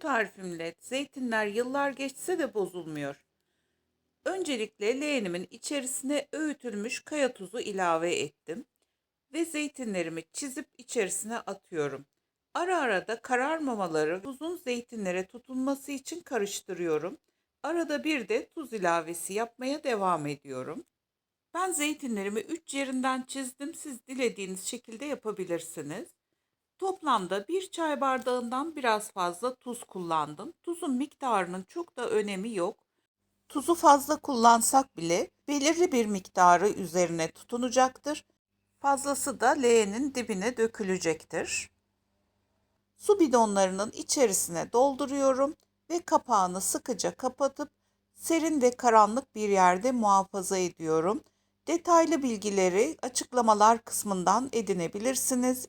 tarifimle zeytinler yıllar geçse de bozulmuyor. Öncelikle leğenimin içerisine öğütülmüş kaya tuzu ilave ettim ve zeytinlerimi çizip içerisine atıyorum. Ara ara da kararmamaları tuzun zeytinlere tutunması için karıştırıyorum. Arada bir de tuz ilavesi yapmaya devam ediyorum. Ben zeytinlerimi 3 yerinden çizdim. Siz dilediğiniz şekilde yapabilirsiniz. Toplamda bir çay bardağından biraz fazla tuz kullandım. Tuzun miktarının çok da önemi yok. Tuzu fazla kullansak bile belirli bir miktarı üzerine tutunacaktır. Fazlası da leğenin dibine dökülecektir. Su bidonlarının içerisine dolduruyorum ve kapağını sıkıca kapatıp serin ve karanlık bir yerde muhafaza ediyorum. Detaylı bilgileri açıklamalar kısmından edinebilirsiniz.